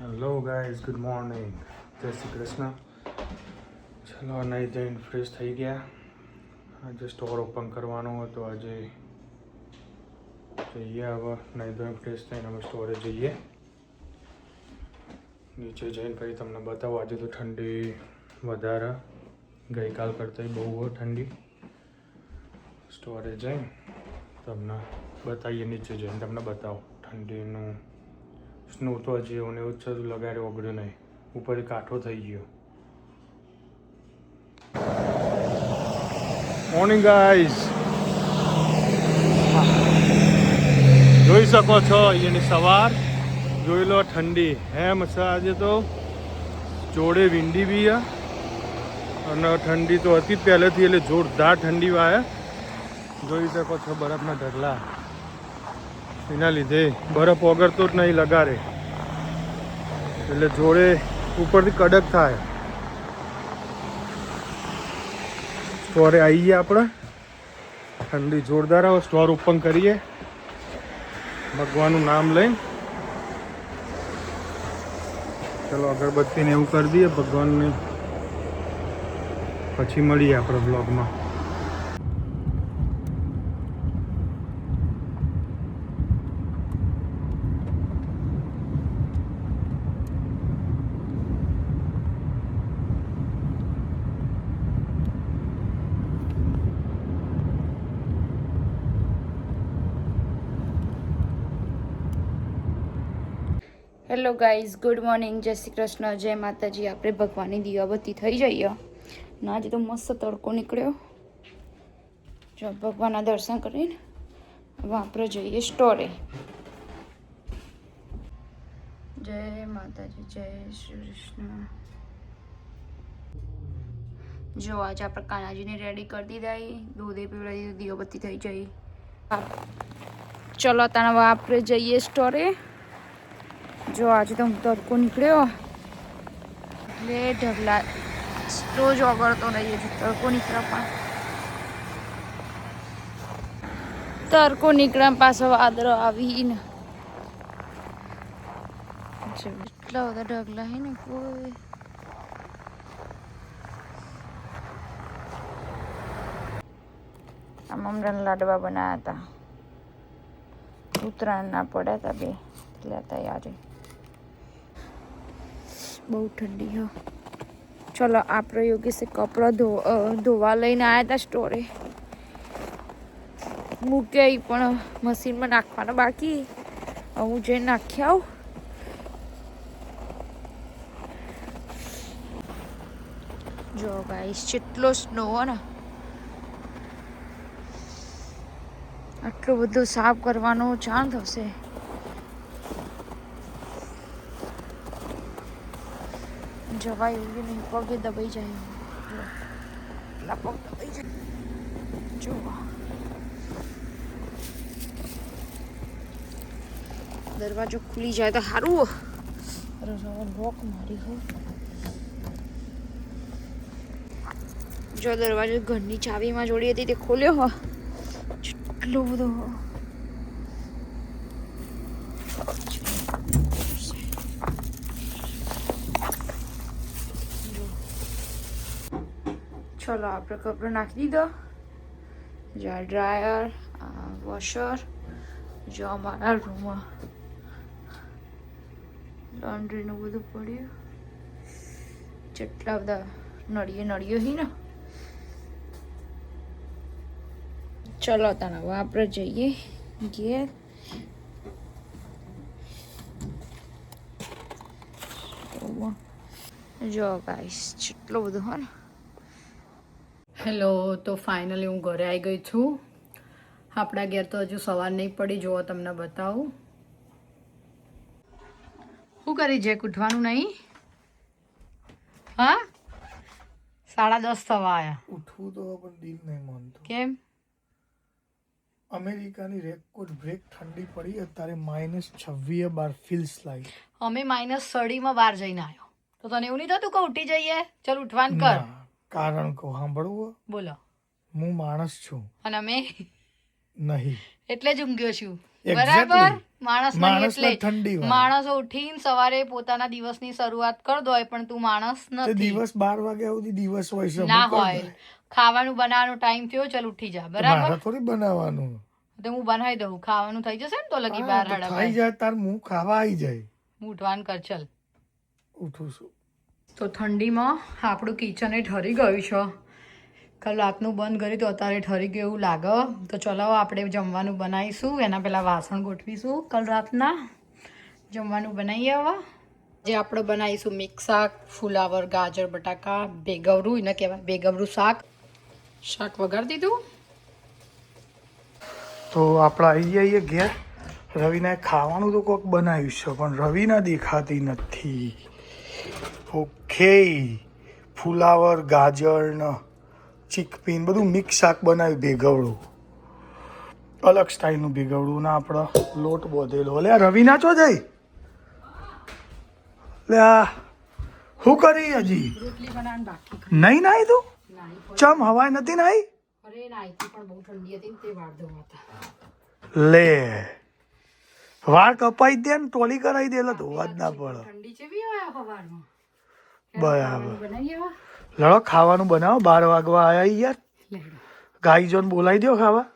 Hello guys good morning જય શ્રી કૃષ્ણ ચલો નહીં જઈને ફ્રેશ થઈ ગયા. આજે સ્ટોર ઓપન કરવાનો હતો આજે જઈએ હવે નહીં ધોઈને ફ્રેશ થઈને અમે સ્ટોરે જઈએ. નીચે જઈને પછી તમને બતાવો. આજે તો ઠંડી વધારે. ગઈકાલ કરતાં બહુ ઠંડી. સ્ટોરે જઈને તમને બતાવીએ, નીચે જઈને તમને બતાવો. ઠંડીનું સ્નો તો હજી અને ને એવું જ હજુ લગાડે ઓગળ્યું નહીં. ઉપર કાઠો થઈ ગયો. મોર્નિંગ ગાઈઝ જોઈ શકો છો, અહીંયાની સવાર. જોઈ લો, ઠંડી. હેમ, છે આજે તો જોડે વિંડી બી અને ઠંડી તો હતી પહેલેથી, એટલે જોરદાર ઠંડી વાય જોઈ શકો છો, બરફના ઢગલા. એના લીધે બરફ ઓગળતો જ નહીં લગારે એટલે જોડે ઉપરથી કડક થાય. સ્ટોરે આવી ગયા આપણે. ઠંડી જોરદાર આવે સ્ટોર ઓપન કરીએ. ભગવાનનું નામ લઈને. ચલો, અગરબત્તીને એવું કરી દઈએ, ભગવાનને. પછી મળીએ આપણે બ્લોગમાં હેલો ગાઈઝ ગુડ મોર્નિંગ જય શ્રી કૃષ્ણ, જય માતાજી. આપણે ભગવાનની દીવાબત્તી થઈ જઈએ. ને આજે તો મસ્ત તડકો નીકળ્યો. જો ભગવાનના દર્શન કરીને હવે આપણે જઈએ સ્ટોરે. જય માતાજી, જય શ્રી કૃષ્ણ. જો આજે આપણે કાનાજીને રેડી કરી દીધા. દૂધે પીવડાવી દીધું, દીવાબત્તી થઈ જઈ. ચલો તને આપણે જઈએ સ્ટોરે. જો આજે તો તડકો નીકળ્યો. એટલે ઢગલા, રોજ ઓગળતો રહીએ છે તડકો નીકળ્યો પણ. તડકો નીકળ્યા પાછો વાદળો આવીને. એટલા બધા ઢગલા હે ને કોઈ. આ મમરાના લાડવા બનાવ્યા હતા. ઉત્તરાયણના પડ્યા હતા બે લેતા યારે બહુ ઠંડી, હા. ચલો, આપણો યોગેશે કપડાં ધો ધોવા લઈને આવ્યા હતા સ્ટોરે. મૂક્યા એ પણ મશીનમાં નાખવાના બાકી. હું જઈને નાખી આવું. જો ગાઈશ કેટલો સ્નો ને. આટલો બધો સાફ કરવાનો ચાણ થશે જવાય એવું નહીં? પગે દબાઈ જાય એટલા પગ દબાઈ જાય. જો દરવાજો ખુલી જાય તો સારું લોક મારી હો. જો, દરવાજો ઘરની ચાવીમાં જોડી હતી તે ખોલ્યો હો. કેટલો બધો હો. ચલો આપણે કપડો નાખી દીધો. જો આ ડ્રાયર આ વોશર જો અમારા રૂમમાં લોન્ડ્રીનું બધું પડ્યું. જેટલા બધા નળીએ નળીઓ હી ને. ચલો તને હવે આપણે જઈએ ઘેર. જો ગાઈસ જેટલું બધું હો ને. હેલો તો ફાઇનલી હું ઘરે આવી ગઈ છું. આપણા ઘેર તો હજુ સવાર નહીં પડી જુઓ તમને બતાવું. શું કરી છે? ઉઠવાનું નહીં? હા? સાડા દસ થવા આવ્યા ઉઠવું તો પણ દિલ નહીં માનતું. કેમ? અમેરિકાની રેકોર્ડ બ્રેક ઠંડી પડી અત્યારે માઇનસ છવ્વીસ બાર ફીલ્સ લાઈક અમે માઇનસ સડીમાં બહાર જઈને આવ્યો. તો તને એવું નહીં થતું કે ઉઠી જઈએ? ચલ ઉઠવાનું કર. કારણ કહું સાંભળવું બોલો. હું માણસ છું. અને અમે નહીં. એટલે જ ઊંઘ્યો છું. બરાબર? માણસ માણસ ઠંડી માણસો ઉઠીને સવારે પોતાના દિવસની શરૂઆત કરી દો પણ તું માણસ નથી. દિવસ 12 વાગ્યા સુધી દિવસ હોય છે ના હોય. ખાવાનું બનાવવાનો ટાઈમ થયો ચાલ ઉઠી જા. બરાબર? થોડી બનાવવાનું. તો હું બનાવી દઉં. ખાવાનું થઈ જશે ને તો લગી બહાર બાર હડા થઈ જાય તાર મું ખાવા આવી જાય. હું ઉઠવાન કર ચલ. ઉઠું છું. તો ઠંડીમાં આપણું કિચન એ ઠરી ગયું છે. કાલ રાતનું બંધ કરી તો અત્યારે ઠરી ગયું એવું લાગે. તો ચલાવો આપણે જમવાનું બનાવીશું. એના પહેલાં વાસણ ગોઠવીશું કાલ રાતના. જમવાનું બનાવીએ હવે. જે આપણે બનાવીશું મિક્સ શાક, ફુલાવર, ગાજર, બટાકા બેગવરું એને કહેવાય બેગવરું શાક. શાક વગાડી દીધું? તો આપણે આવી જઈએ ઘેર. રવિના ખાવાનું તો કોઈક બનાવ્યું છે, પણ રવિના દેખાતી નથી. ઓકે. ફુલાવર ગાજર ને ચીકપીન બધું મિક્સ શાક બનાવ્યું ભેગવડું. અલગ સ્ટાઈલનું ભેગવડું ને આપણે લોટ બોધેલો. લે રવિ રવિના ચો જઈ? લે શું કરી હજી? નહીં નાઈ તું? ચમ હવાય નથી નાઈ? ને લે વાળ કપાઈ દે ને ટોલી કરાવી દે એટલે ધોવા જ ના પડે. ઠંડી સવારમાં બરાબર લડો ખાવાનું બનાવો બાર વાગવા આવ્યા યાર. ગાઈ જોન બોલાવી દો ખાવા.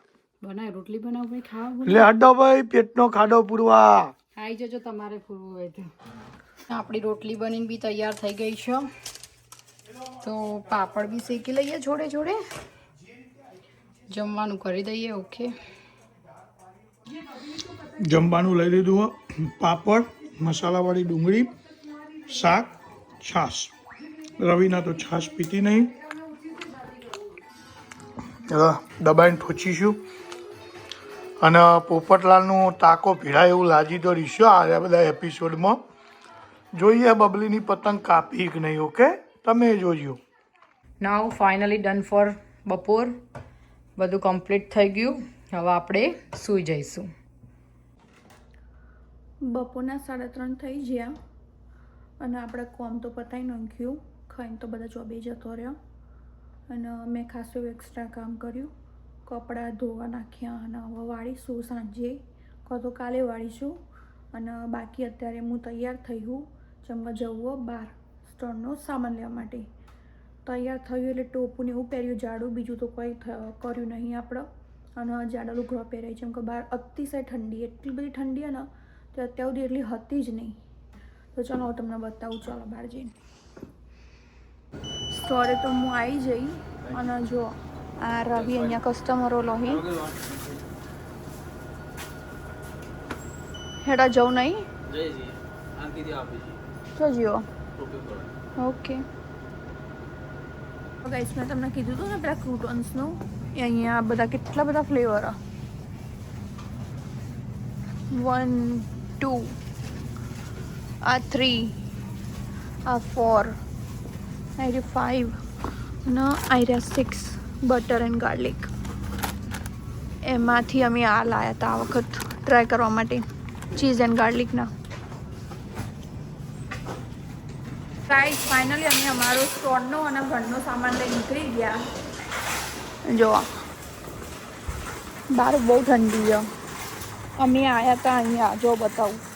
બનાય રોટલી બનાવ ભાઈ ખાવા એટલે હડો ભાઈ પેટનો ખાડો પૂરવા. આવી જજો તમારે પૂરવું હોય તો. આપણી રોટલી બનીને બી તૈયાર થઈ ગઈ છે. તો પાપડ બી શેકી લઈએ જોડે જોડે. જમવાનું કરી દઈએ ઓકે. જમવાનું લઈ લીધું પાપડ મસાલાવાળી ડુંગળી શાક છાશ. રવિના તો છાશ પીતી નહીં. દબાઈને ઠોચીશું. અને પોપટલાલનું તાકો ભીડાય એવું લાજી તો રહીશું આ બધા એપિસોડમાં. જોઈએ બબલીની પતંગ કાપી કે નહીં ઓકે? તમે જોજો. નાવ ફાઇનલી ડન ફોર બપોર. બધું કમ્પ્લીટ થઈ ગયું. હવે આપણે સૂઈ જઈશું. બપોરના સાડા ત્રણ થઈ ગયા. અને આપણે કોમ તો પતાવી નાખ્યું. ખાઈને તો બધા જોબે જતો રહ્યો. અને મેં ખાસું એક્સ્ટ્રા કામ કર્યું. કપડાં ધોવા નાખ્યા અને હવે વાળીશું સાંજે? કાં તો કાલે વાળીશું અને બાકી અત્યારે હું તૈયાર હું. જમવા જવું બહાર સ્ટોરનો સામાન લેવા માટે. તૈયાર થયું એટલે ટોપું ને એવું પહેર્યું જાડું બીજું તો કંઈ કર્યું નહીં આપણે. અને જાડા લુગડો પહેરાય છે. કેમ કે બહાર અતિશય ઠંડી, એટલી બધી ઠંડી ને, તો અત્યાર સુધી એટલી હતી જ નહીં. તો ચાલો હું તમને બતાવું ચાલો બહાર જઈને. સ્ટોરે તો હું આવી જઈ અને જો આ રવિ અહીંયા કસ્ટમરો લોહી. હેડા જવું નહીં? તો જીઓ. ઓકે ગાઈસ મેં તમને કીધું હતું ને પેલા ક્રૂટન્સનું એ અહીંયા બધા કેટલા બધા ફ્લેવર વન ટુ આ થ્રી આ ફોર આઈ ફાઇવ અને આઈ સિક્સ બટર એન્ડ ગાર્લિક એમાંથી અમે આ લાયા હતા આ વખત ટ્રાય કરવા માટે ચીઝ એન્ડ ગાર્લિકના ગાઈસ ફાઇનલી અમે અમારો સ્ટોરનો અને ઘરનો સામાન લઈ નીકળી ગયા. જો બહાર બહુ ઠંડી છે. અમે આવ્યા હતા અહીંયા, જો બતાવું.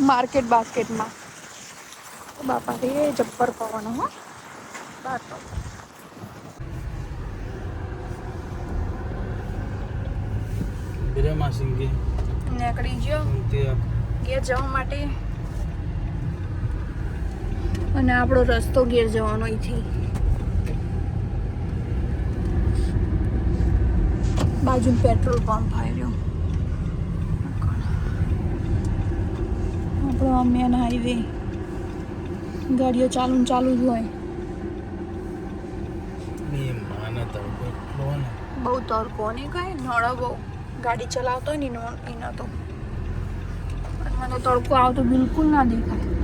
માર્કેટ બાસ્કેટમાં. બાપા રે જબ્બર પવન હો. નીકળી ગયો. ગેર જવા માટે. અને આપણો રસ્તો ઘેર જવાનો અહીંથી. બાજુ પેટ્રોલ પંપ આવ્યો આપણો મેન હાઈવે ગાડીઓ ચાલુ ચાલુ જ હોય. માના તડકો ને. બહુ તડકો નહીં કાંઈ નળો બહુ. ગાડી ચલાવતો હોય ને એનો તો. મને તડકો આવતો બિલકુલ ના દેખાય.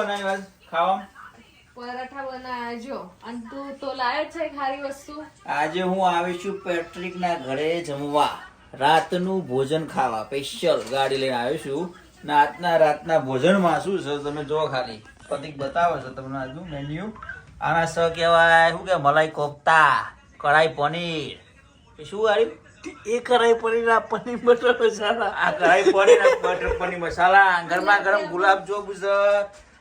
શું આજ ખાવામાં પરાઠા બનાવ્યા અને તું તો લાયો છે ખારી વસ્તુ. આજે હું આવી છું પેટ્રિક ના ઘરે જમવા. રાતનું ભોજન ખાવા. સ્પેશિયલ ગાડી લઈને આવ્યો છું. ને આજના રાતના ભોજનમાં શું છે? તમે જો ખાલી. પતિક બતાવો છો તમને આજનું મેન્યુ આના સ કહેવાય શું કે મલાઈ કોફતા કઢાઈ પનીર. એ શું આવ્યું એ કઢાઈ પનીર આ પનીર બટર મસાલા. આ કઢાઈ પનીર બટર પનીર મસાલા. ગરમા ગરમ ગુલાબ જાંબુ છે.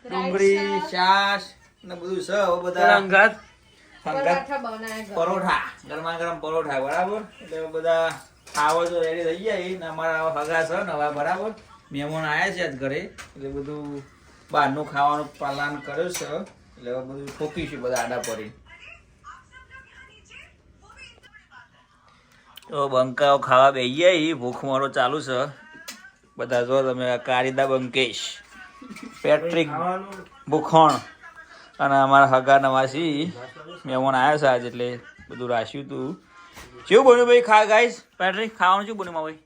ડુંગળી છાશ ને બધું છે હવે બધા. સંગત સંગત પરોઠા ગરમા ગરમ પરોઠા બરાબર? એટલે બધા ખાવા તો રેડી થઈ જાય ને અમારા હગા છે નવા બરાબર. મહેમાન આવ્યા છે આજ ઘરે એટલે બધું બહારનું ખાવાનું પાલન કર્યું છે એટલે હવે બધું ઠોકીશું બધા આડા પડી. તો બંકાઓ ખાવા બેસી જાય ભૂખ મારો ચાલુ છે. બધા જો તમે કારીદા બંકેશ. પેટ્રિક ભૂખણ અને અમારા હગા નવાસી મહેમાન આવ્યા છે આજે એટલે બધું રાખ્યું તું. શું બન્યું ભાઈ ખા ગાઈસ? પેટ્રિક ખાવાનું શું બન્યું ભાઈ?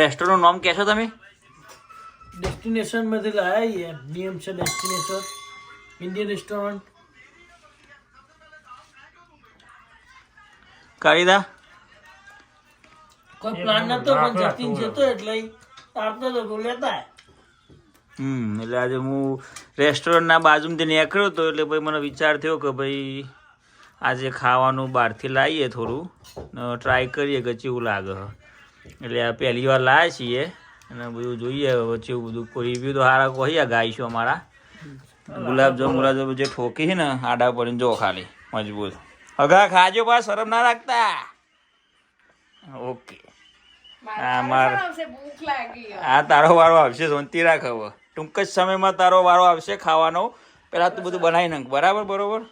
રેસ્ટોરન્ટ નામ કહેશો તમે? ડેસ્ટિનેશનમાંથી લાયા છીએ. નિયમ છે ડેસ્ટિનેશન ઇન્ડિયન રેસ્ટોરન્ટ કારીદા કોઈ પ્લાન નતો પણ જતીન જતો એટલે હમ, એટલે આજે હું રેસ્ટોરન્ટના બાજુમાંથી નીકળ્યો હતો એટલે ભાઈ મને વિચાર થયો કે ભાઈ આજે ખાવાનું બહારથી લાવીએ થોડું. ટ્રાય કરીએ કે ચેવું લાગે. એટલે આ પહેલી વાર લાવ્યા છીએ અને બધું જોઈએ. હવે બધું રિવ્યુ તો સારા કહી ગાઈશું અમારા. ગુલાબજામ ગુલાબજામ જે ઠોકી છે ને, આડા પડીને જો ખાલી. મજબૂત. હગા ખાજો પા શરમ ના રાખતા. ઓકે. આ માર. ભૂખ આ તારો વારો આવશે જોનતી રાખ હવે. ટૂંક જ સમયમાં તારો વારો આવશે ખાવાનો. પહેલાં તું બધું બનાવી નાખ. બરાબર બરોબર?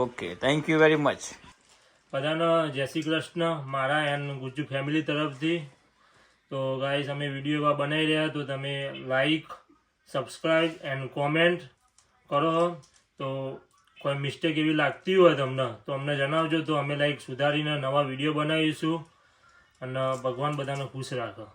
Okay. Thank you very much બધાનો જય શ્રી કૃષ્ણ. મારા એન્ડ ગુજ્જુ ફેમિલી તરફથી. તો ગાઈઝ અમે વીડિયો એવા બનાવી રહ્યા તો તમે લાઈક સબસ્ક્રાઈબ એન્ડ કોમેન્ટ કરો તો કોઈ મિસ્ટેક એવી લાગતી હોય તમને તો અમને જણાવજો. તો અમે લાઈક સુધારીને નવા વીડિયો બનાવીશું. અને ભગવાન બધાને ખુશ રાખો.